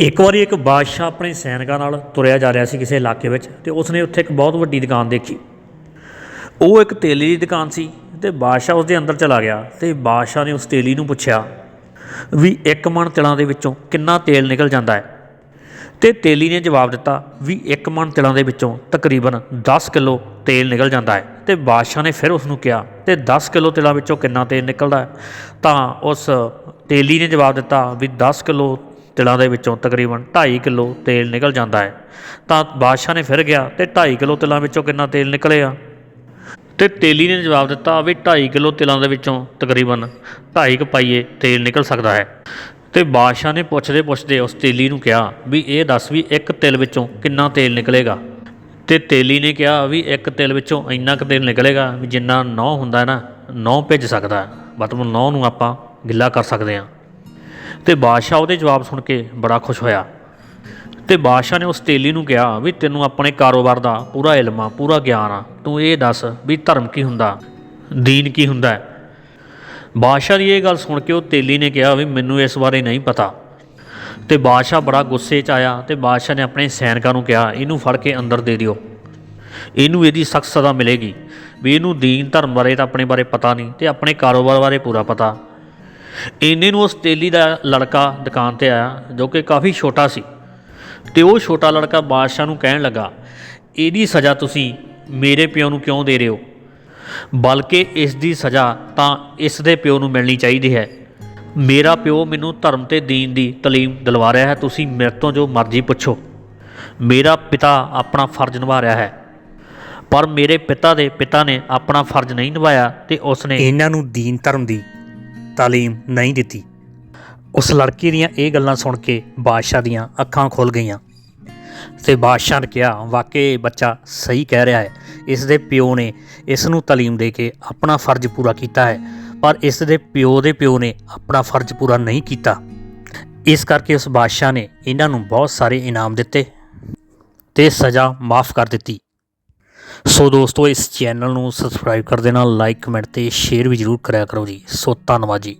ਇੱਕ ਵਾਰੀ ਇੱਕ ਬਾਦਸ਼ਾਹ ਆਪਣੇ ਸੈਨਿਕਾਂ ਨਾਲ ਤੁਰਿਆ ਜਾ ਰਿਹਾ ਸੀ ਕਿਸੇ ਇਲਾਕੇ ਵਿੱਚ ਤੇ ਉਸਨੇ ਉੱਥੇ ਇੱਕ ਬਹੁਤ ਵੱਡੀ ਦੁਕਾਨ ਦੇਖੀ। ਉਹ ਇੱਕ ਤੇਲੀ ਦੀ ਦੁਕਾਨ ਸੀ ਤੇ ਬਾਦਸ਼ਾਹ ਉਸਦੇ ਅੰਦਰ ਚਲਾ ਗਿਆ ਤੇ ਬਾਦਸ਼ਾਹ ਨੇ ਉਸ ਤੇਲੀ ਨੂੰ ਪੁੱਛਿਆ ਵੀ ਇੱਕ ਮਣ ਤਿਲਾਂ ਦੇ ਵਿੱਚੋਂ ਕਿੰਨਾ ਤੇਲ ਨਿਕਲ ਜਾਂਦਾ ਹੈ? ਤੇ ਤੇਲੀ ਨੇ ਜਵਾਬ ਦਿੱਤਾ ਵੀ ਇੱਕ ਮਣ ਤਿਲਾਂ ਦੇ ਵਿੱਚੋਂ ਤਕਰੀਬਨ 10 ਕਿਲੋ ਤੇਲ ਨਿਕਲ ਜਾਂਦਾ ਹੈ। ਤੇ ਬਾਦਸ਼ਾਹ ਨੇ ਫਿਰ ਉਸ ਨੂੰ ਕਿਹਾ, ਤੇ 10 ਕਿਲੋ ਤਿਲਾਂ ਵਿੱਚੋਂ ਕਿੰਨਾ ਤੇਲ ਨਿਕਲਦਾ ਹੈ? ਤਾਂ ਉਸ ਤੇਲੀ ਨੇ ਜਵਾਬ ਦਿੱਤਾ ਵੀ 10 ਕਿਲੋ ਤਿਲਾਂ ਦੇ ਵਿੱਚੋਂ ਤਕਰੀਬਨ 2.5 ਕਿਲੋ ਤੇਲ ਨਿਕਲ ਜਾਂਦਾ ਹੈ। ਤਾਂ ਬਾਦਸ਼ਾਹ ਨੇ ਫਿਰ ਗਿਆ, ਤੇ 2.5 ਕਿਲੋ ਤਿਲਾਂ ਵਿੱਚੋਂ ਕਿੰਨਾ ਤੇਲ ਨਿਕਲਿਆ ਤੇ ਤੇਲੀ ਨੇ ਜਵਾਬ ਦਿੱਤਾ, ਵੀ 2.5 ਕਿਲੋ ਤਿਲਾਂ ਦੇ ਵਿੱਚੋਂ ਤਕਰੀਬਨ 2.5 ਕੁ ਪਾਈਏ ਤੇਲ ਨਿਕਲ ਸਕਦਾ ਹੈ। ਤੇ ਬਾਦਸ਼ਾਹ ਨੇ ਪੁੱਛਦੇ ਪੁੱਛਦੇ ਉਸ ਤੇਲੀ ਨੂੰ ਕਿਹਾ, ਵੀ ਇਹ ਦੱਸ ਵੀ ਇੱਕ ਤਿਲ ਵਿੱਚੋਂ ਕਿੰਨਾ ਤੇਲ ਨਿਕਲੇਗਾ? ਤੇ ਤੇਲੀ ਨੇ ਕਿਹਾ, ਵੀ ਇੱਕ ਤਿਲ ਵਿੱਚੋਂ ਇੰਨਾ ਕੁ ਤੇਲ ਨਿਕਲੇਗਾ ਵੀ ਜਿੰਨਾ ਨੌ ਹੁੰਦਾ ਨਾ, ਨੌ ਭਿੱਜ ਸਕਦਾ ਮਤਲਬ ਨੌ ਨੂੰ ਆਪਾਂ ਗਿੱਲਾ ਕਰ ਸਕਦੇ ਹਾਂ। ਤੇ ਬਾਦਸ਼ਾਹ ਉਹਦੇ ਜਵਾਬ ਸੁਣ ਕੇ ਬੜਾ ਖੁਸ਼ ਹੋਇਆ। ਤੇ ਬਾਦਸ਼ਾਹ ਨੇ ਉਸ ਤੇਲੀ ਨੂੰ ਕਿਹਾ ਵੀ ਤੈਨੂੰ ਆਪਣੇ ਕਾਰੋਬਾਰ ਦਾ ਪੂਰਾ ਇਲਮ ਆ, ਪੂਰਾ ਗਿਆਨ ਆ। ਤੂੰ ਇਹ ਦੱਸ ਵੀ ਧਰਮ ਕੀ ਹੁੰਦਾ, ਦੀਨ ਕੀ ਹੁੰਦਾ? ਬਾਦਸ਼ਾਹ ਦੀ ਇਹ ਗੱਲ ਸੁਣ ਕੇ ਉਹ ਤੇਲੀ ਨੇ ਕਿਹਾ ਵੀ ਮੈਨੂੰ ਇਸ ਬਾਰੇ ਨਹੀਂ ਪਤਾ। ਤੇ ਬਾਦਸ਼ਾਹ ਬੜਾ ਗੁੱਸੇ 'ਚ ਆਇਆ ਤੇ ਬਾਦਸ਼ਾਹ ਨੇ ਆਪਣੇ ਸੈਨਿਕਾਂ ਨੂੰ ਕਿਹਾ, ਇਹਨੂੰ ਫੜ ਕੇ ਅੰਦਰ ਦੇ ਦਿਓ। ਇਹਨੂੰ ਇਹਦੀ ਸਖਤ ਸਜ਼ਾ ਮਿਲੇਗੀ। ਵੀ ਇਹਨੂੰ ਦੀਨ ਧਰਮ ਬਾਰੇ ਤਾਂ ਆਪਣੇ ਬਾਰੇ ਪਤਾ ਨਹੀਂ ਤੇ ਆਪਣੇ ਕਾਰੋਬਾਰ ਬਾਰੇ ਪੂਰਾ ਪਤਾ। ਇੰਨੇ ਨੂੰ ਉਸ ਤੇਲੀ ਦਾ ਲੜਕਾ ਦੁਕਾਨ ਤੇ ਆਇਆ, ਜੋ ਕਿ ਕਾਫੀ ਛੋਟਾ ਸੀ। ਤੇ ਉਹ ਛੋਟਾ ਲੜਕਾ ਬਾਦਸ਼ਾਹ ਨੂੰ ਕਹਿਣ ਲੱਗਾ, ਇਹਦੀ ਸਜ਼ਾ ਤੁਸੀਂ ਮੇਰੇ ਪਿਓ ਨੂੰ ਕਿਉਂ ਦੇ ਰਹੇ ਹੋ? ਬਲਕਿ ਇਸ ਦੀ ਸਜ਼ਾ ਤਾਂ ਇਸ ਦੇ ਪਿਓ ਨੂੰ ਮਿਲਣੀ ਚਾਹੀਦੀ ਹੈ। ਮੇਰਾ ਪਿਓ ਮੈਨੂੰ ਧਰਮ ਤੇ ਦੀਨ ਦੀ ਤਾਲੀਮ ਦਿਲਵਾ ਰਿਹਾ ਹੈ, ਤੁਸੀਂ ਮੇਰੇ ਤੋਂ ਜੋ ਮਰਜ਼ੀ ਪੁੱਛੋ। ਮੇਰਾ ਪਿਤਾ ਆਪਣਾ ਫਰਜ਼ ਨਿਭਾ ਰਿਹਾ ਹੈ। ਪਰ ਮੇਰੇ ਪਿਤਾ ਦੇ ਪਿਤਾ ਨੇ ਆਪਣਾ ਫਰਜ਼ ਨਹੀਂ ਨਿਭਾਇਆ ਤੇ ਉਸਨੇ ਇਹਨਾਂ ਨੂੰ ਦੀਨ ਧਰਮ ਦੀ ਤਾਲੀਮ ਨਹੀਂ ਦਿੱਤੀ। ਉਸ ਲੜਕੀ ਦੀਆਂ ਇਹ ਗੱਲਾਂ ਸੁਣ ਕੇ ਬਾਦਸ਼ਾਹ ਦੀਆਂ ਅੱਖਾਂ ਖੁੱਲ ਗਈਆਂ ਤੇ ਬਾਦਸ਼ਾਹ ਨੇ ਕਿਹਾ, ਵਾਕਈ ਬੱਚਾ ਸਹੀ ਕਹਿ ਰਿਹਾ ਹੈ। ਇਸ ਦੇ ਪਿਓ ਨੇ ਇਸ ਨੂੰ ਤਾਲੀਮ ਦੇ ਕੇ ਆਪਣਾ ਫਰਜ਼ ਪੂਰਾ ਕੀਤਾ ਹੈ, ਪਰ ਇਸ ਦੇ ਪਿਓ ਦੇ ਪਿਓ ਨੇ ਆਪਣਾ ਫਰਜ਼ ਪੂਰਾ ਨਹੀਂ ਕੀਤਾ। ਇਸ ਕਰਕੇ ਉਸ ਬਾਦਸ਼ਾਹ ਨੇ ਇਹਨਾਂ ਨੂੰ ਬਹੁਤ ਸਾਰੇ ਇਨਾਮ ਦਿੱਤੇ ਤੇ ਸਜ਼ਾ ਮਾਫ ਕਰ ਦਿੱਤੀ। ਸੋ ਦੋਸਤੋ, ਇਸ ਚੈਨਲ ਨੂੰ ਸਬਸਕ੍ਰਾਈਬ ਕਰ ਦੇਣਾ ਲਾਈਕ ਕਮੈਂਟ ਤੇ ਸ਼ੇਅਰ ਵੀ ਜਰੂਰ ਕਰਿਆ ਕਰੋ ਜੀ। ਸੋ ਧੰਨਵਾਦ ਜੀ।